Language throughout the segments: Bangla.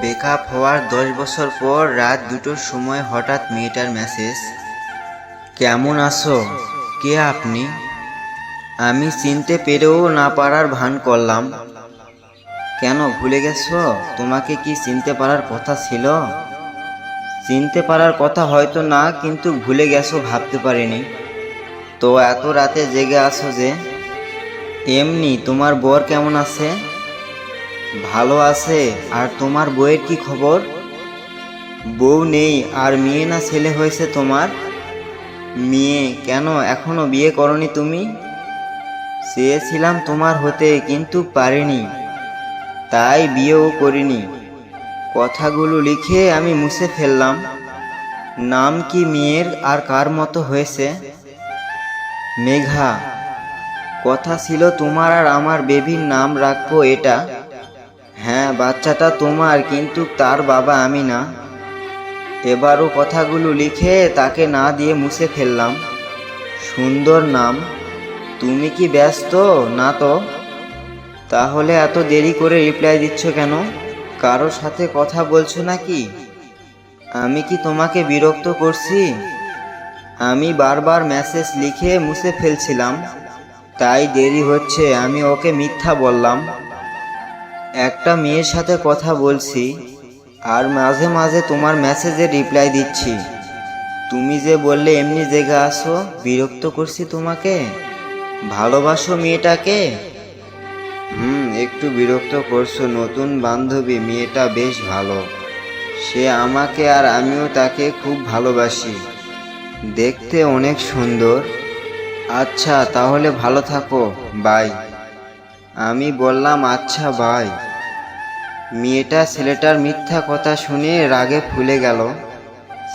বেকআপ হওয়ার দশ বছর পর রাত দুটোর সময় হঠাৎ মেয়েটার মেসেজ কেমন আছো? কে আপনি? আমি চিনতে পেরেও না পারার ভান করলাম। কেন, ভুলে গেছো? তোমাকে কি চিনতে পারার কথা ছিল? চিনতে পারার কথা হয়তো না, কিন্তু ভুলে গেছো, ভাবতে পারিনি। তো এত রাতে জেগে আছো যে, এমনি তোমার বর কেমন আছে? ভালো আছে? আর তোমার বউয়ের কি খবর? বউ নেই, আর মেয়ে না ছেলে হয়েছে তোমার? মেয়ে, কেন এখনও বিয়ে করনি তুমি? চেয়েছিলাম তোমার হতে, কিন্তু পারিনি। তাই বিয়েও করিনি। কথাগুলো লিখে আমি মুছে ফেললাম। নাম কি মেয়ের, আর কার মতো হয়েছে? মেঘা, কথা ছিল তোমার আর আমার বেবির নাম রাখব এটা। হ্যাঁ বাচ্চাটা তোমার, কিন্তু তার বাবা আমি না। এবারও কথাগুলো লিখে তাকে না দিয়ে মুছে ফেললাম। সুন্দর নাম, তুমি কি ব্যস্ত? না তো। তাহলে এত দেরি করে রিপ্লাই দিচ্ছ কেন? কারোর সাথে কথা বলছো নাকি? আমি কি তোমাকে বিরক্ত করছি? আমি বারবার মেসেজ লিখে মুছে ফেলছিলাম। তাই দেরি হচ্ছে, আমি ওকে মিথ্যা বললাম। একটা মেয়ের সাথে কথা বলছি, আর মাঝে মাঝে তোমার মেসেজে রিপ্লাই দিচ্ছি। তুমি যে বললে এমনি জেগে আসো, বিরক্ত করছি তোমাকে? ভালোবাসো মেয়েটাকে? হুম, একটু বিরক্ত করছ, নতুন বান্ধবী, মেয়েটা বেশ ভালো। সে আমাকে আর আমিও তাকে খুব ভালোবাসি। দেখতে অনেক সুন্দর। আচ্ছা তাহলে ভালো থাকো, বাই। আমি বললাম আচ্ছা বাই। মেয়েটা ছেলেটার মিথ্যা কথা শুনে রাগে ফুলে গেল।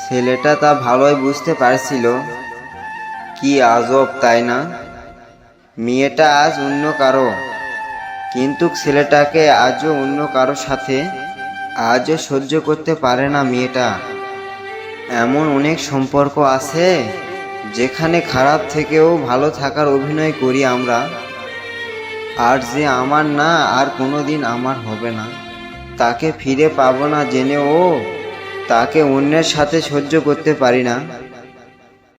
ছেলেটা তা ভালোই বুঝতে পারছিল। কি আজব, তাই না? মেয়েটা আজ অন্য কারও। কিন্তু ছেলেটাকে আজও অন্য কারোর সাথে, আজও সহ্য করতে পারে না মেয়েটা। এমন অনেক সম্পর্ক আছে যেখানে খারাপ থেকেও ভালো থাকার অভিনয় করি আমরা, আর যে আমার না আর কোনো দিন আমার হবে না। তাকে ফিরে পাবো না জেনেও তাকে অন্যের সাথে সহ্য করতে পারি না।